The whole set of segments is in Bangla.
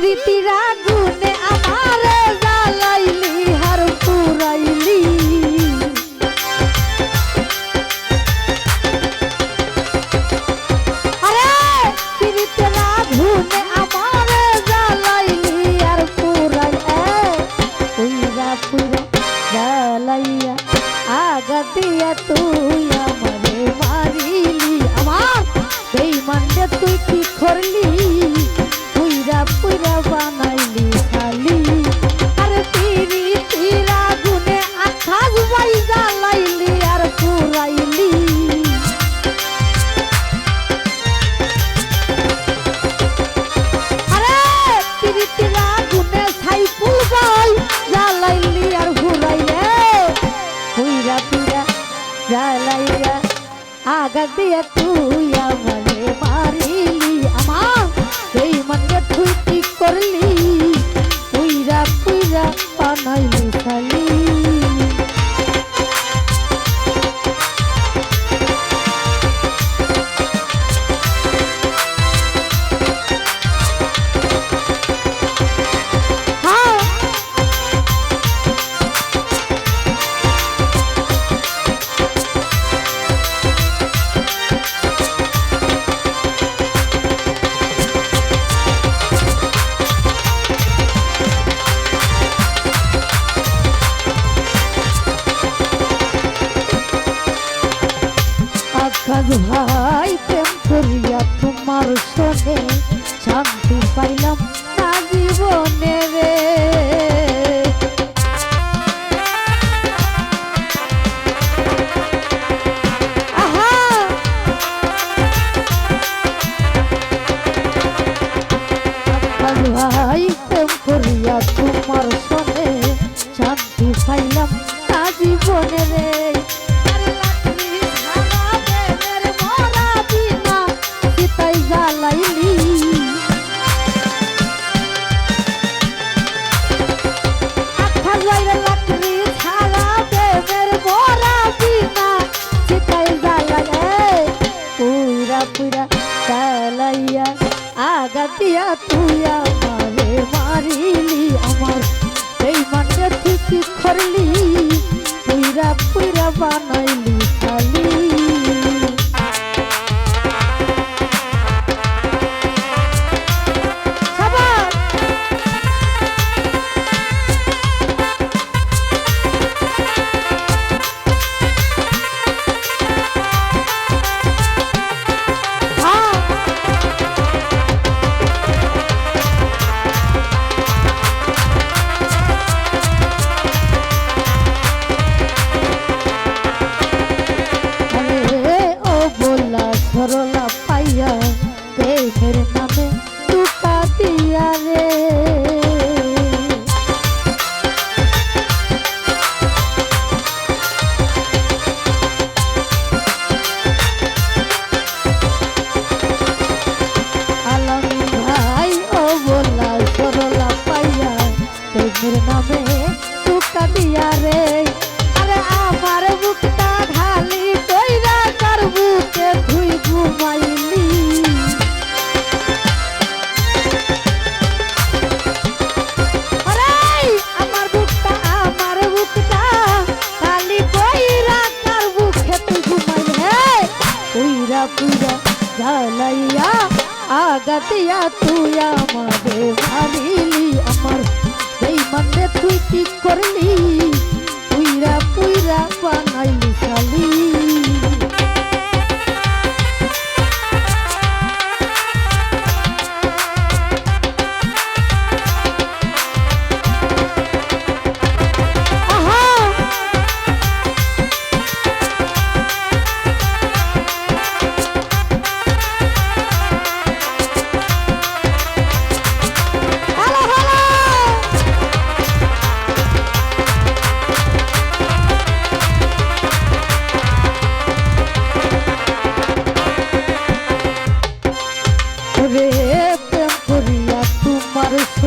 পিরিতিরা গুনে আমারে জ্বালাইলি, হার পুরাইলি। আরে, পিরিতিরা গুনে আমারে জ্বালাইলি আর পুরাই এ পুইরা পুইরা জ্বালাইয়া আগা দিয়া তুই আমারে মারিলি। আমার বেইমানরে তুই কি করলি? আগা দিয়া তুই তোমার শোনে শান্তি পাইলাম না জীবনে রে। আহা! ভাই প্রেম করিয়া তোমার পুরা জ্বালাইয়া আগা দিয়া তুই আমারে মারিলি আমার। এই মানে তুই কি করলি পুইরা পুইরা বানাইলি খালি। সরলা পাইয়া প্রেমের পুইরা জ্বালাইয়া আগাতিয়া তুই আমারে মারিলি, আমার এই মানে তুই কি করলি। পুইরা পুইরা বানাইলি খালি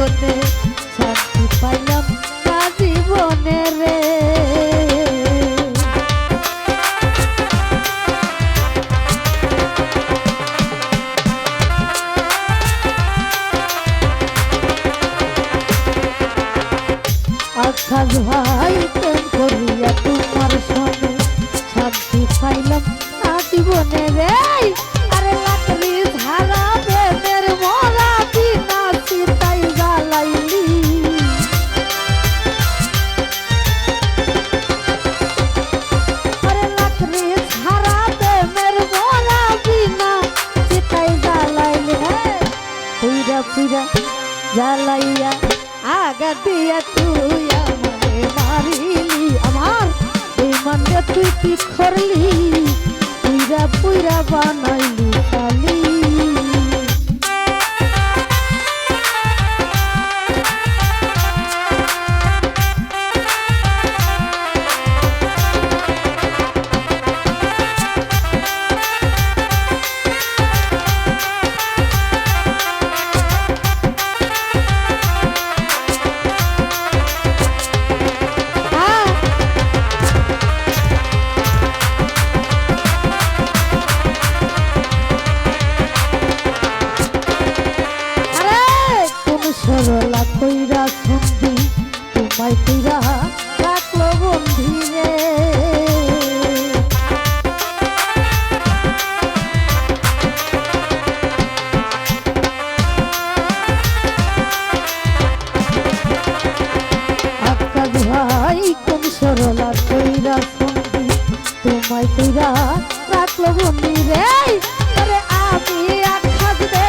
জীবনে শান্তি তোমার সঙ্গে শান্তি পাইলাম না জীবনে রে। জ্বালাইয়া আগা দিয়া তুই আমারে মারিলি। আমার এই মনে তুই কি করলি? রাখল বন্দি রে। আমি আর থাকবে